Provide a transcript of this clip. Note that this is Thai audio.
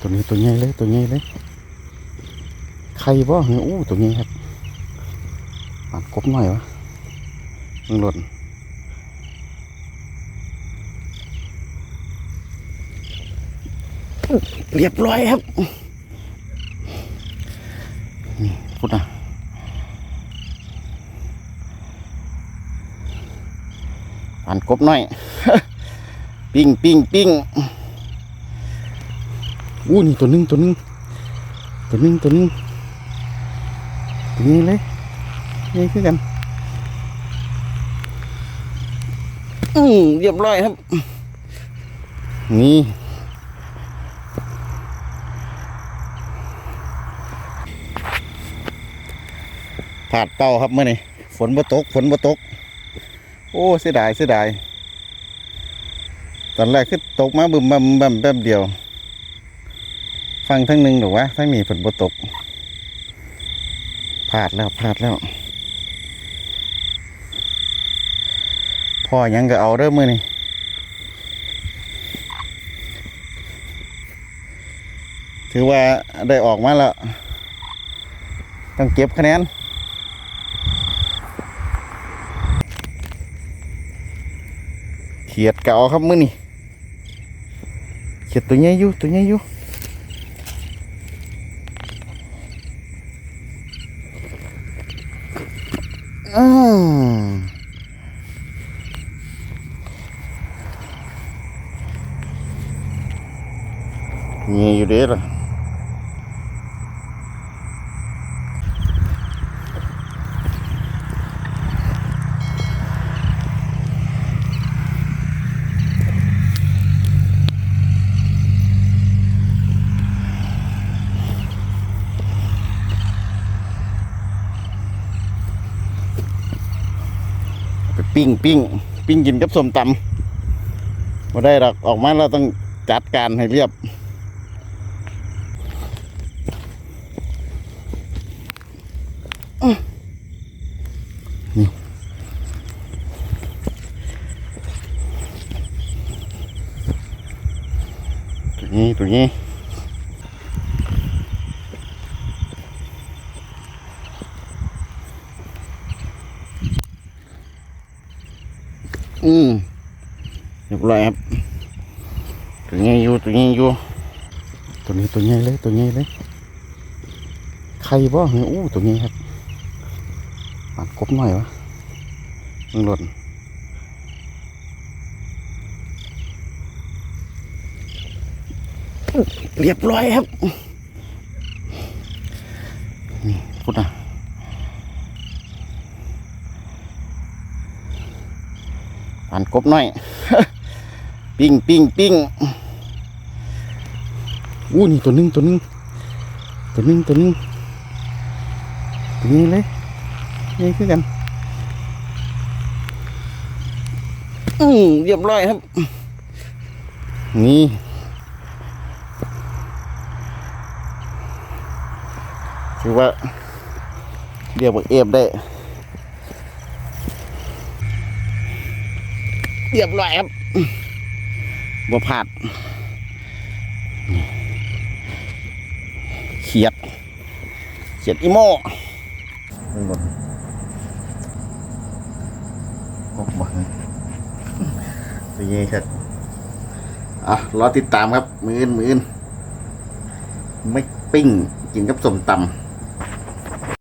ตัวนี้ตัวใหญ่เลยตัวใหญ่เลยใครบ่เฮ้ยอู้ตัวใหญ่ครับปานกบหน่อยวะมึงหล่นเรียบร้อยครับนี่พูดนะปานกบหน่อย ปิ้งปิ้งปิ้ง อู้นี่ตัวนึงตัวนึงตัวนึงตัวนึงตัวนี้เลยนี่คือกันอืมเรียบร้อยครับ นี่ผาดเป้าครับเมื่อนี้ฝนบ่ตกฝนบ่ตก โอ้เสียดายเสียดายตอนแรกคือตกมาบึมบัมบัมแป๊บเดียว ฟังทั้งหนึ่งหรือว่าทั้งนี้ฝนบ่ตกพลาดแล้วพลาดแล้ว พ่อยังก็เอาเด้อมือนี่ถือว่าได้ออกมาแล้ว ต้องเก็บคะแนนเขียดเก่าครับมือนี่เขียดตัวใหญ่อยู่ตัวใหญ่อยู่ อืมมีอยู่เด้อล่ะ ปิ้งปิ้งปิ้งกินกับส้มตำมาได้หรอกออกมาเราต้องจัดการให้เรียบตัวนี้ตัวนี้ อืมเรียบร้อยครับ ตัวนี้อยู่ตัวนี้อยู่ ตัวนี้ตัวนี้เลยตัวนี้เลยใครบ่เฮ้ยอู้ตัวนี้ครับปานกบหน่อยวะมึงหล่นเรียบร้อยครับนี่พูดนะ ปานกบหน่อย ปิ้งปิ้งปิ้งอู้นี่ตัวนึงตัวนึงตัวนึงตัวนึงตัวนี้เลยนี่คือกันอืมเรียบร้อยครับ นี่ถือว่าเรียกว่าเอฟได้ เรียบร้อยครับบ่พลาดนี่เขียด เขียดอีโม่ไม่หมดโอ้บ่เป็นไงครับอะรอติดตามครับ มืออื่นมืออื่นไม่ปิ้ง กินกับสมตำ